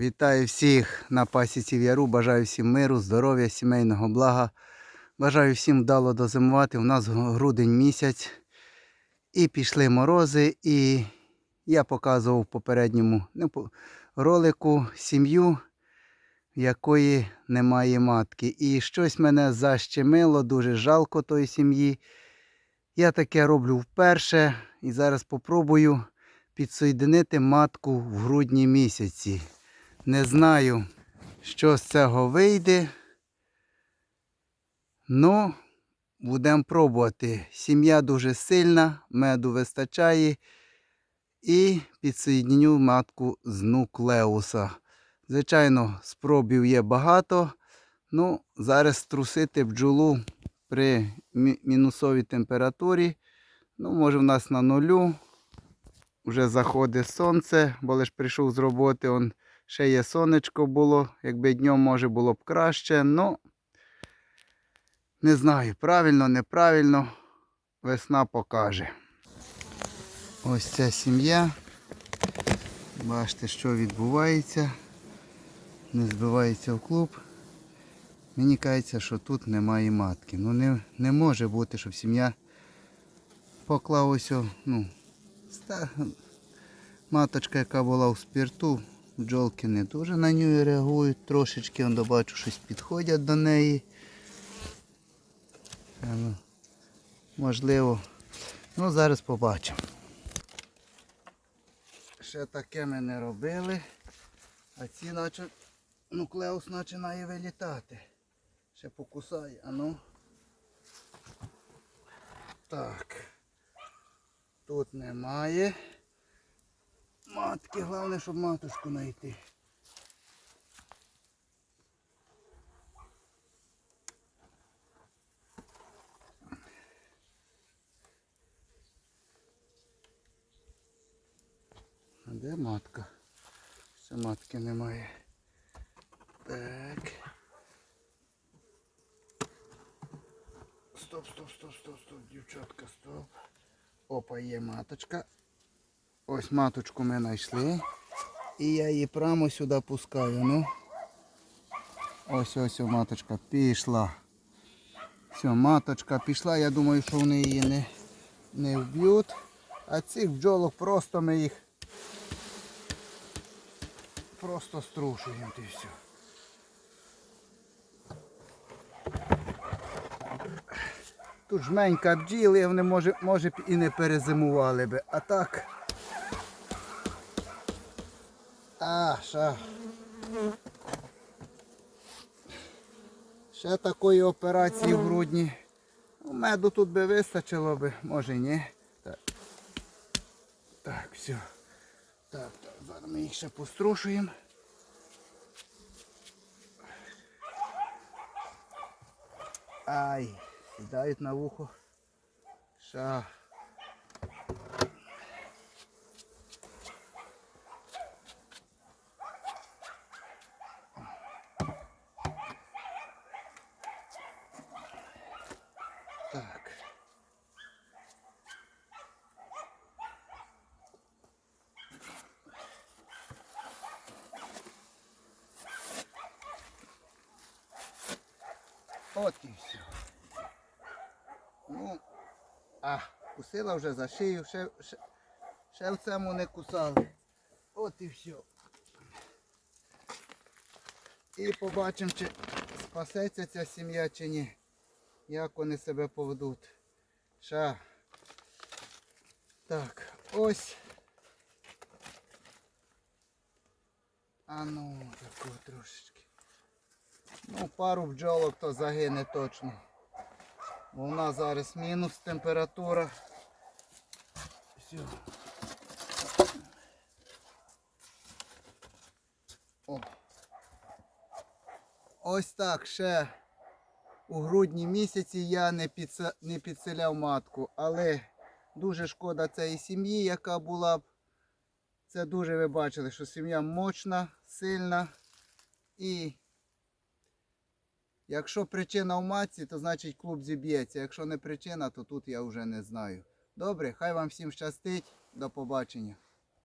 Вітаю всіх на пасіці в яру. Бажаю всім миру, здоров'я, сімейного блага. Бажаю всім вдало дозимувати. У нас грудень місяць. І пішли морози. І я показував в попередньому ролику сім'ю, в якої немає матки. І щось мене защемило, дуже жалко тої сім'ї. Я таке роблю вперше і зараз попробую підсоєдинити матку в грудні місяці. Не знаю, що з цього вийде. Ну, будемо пробувати. Сім'я дуже сильна, меду вистачає. І підсоєдню матку з нуклеуса. Звичайно, спробів є багато. Ну, зараз трусити бджолу при мінусовій температурі. Ну, може, в нас на нулю. Вже заходить сонце, бо лиш прийшов з роботи, он ще є сонечко було. Якби днем може було б краще. Ну не знаю, правильно, неправильно. Весна покаже. Ось ця сім'я. Бачите, що відбувається. Не збивається в клуб. Мені кажеться, що тут немає матки. Ну не, не може бути, щоб сім'я поклала ось, ну, ста- маточка, яка була у спирту, бджолки не дуже на нього реагують. Трошечки он бачу, щось підходять до неї. Е, ну, Можливо. Ну, зараз побачимо. Ще таке ми не робили. А ці наче нуклеус починає вилітати. Ще покусає, а ну. Так. Тут немає. Матки, головне, щоб матушку знайти. А де матка? Ще матки немає. Так. Стоп, стоп, стоп, стоп, стоп, дівчатка, стоп. Опа, є маточка. Ось маточку ми знайшли. І я її прямо сюди пускаю. Ну. Ось ось маточка пішла. Все, маточка пішла. Я думаю, що вони її не, не вб'ють. А цих бджолок просто ми їх просто струшуємо і все. Тут жменька бджіли, вони може, може і не перезимували би. А так. А, ще. Ще такої операції в грудні. Ну, меду тут би вистачило би, може ні. Так, так все. Так, так, зараз ми їх ще пострушуємо. Ай, сідають на вухо. Ша. Так. От і все. Ну, а, кусила вже за шию, ще, ще, ще в цьому не кусали. От і все. І побачимо, чи спасеться ця сім'я чи ні. Як вони себе поведуть. Ша. Так, ось. А ну, таку трошечки. Ну, пару бджолок то загине точно. Нас зараз мінус температура. Все. О. Ось так ще у грудні місяці я не, підсе- не підселяв матку, але дуже шкода цієї сім'ї, яка була б. Це дуже ви бачили, що сім'я мощна, сильна і Якщо причина в матці, то значить клуб зіб'ється. Якщо не причина, то тут я вже не знаю. Добре, хай вам всім щастить. До побачення.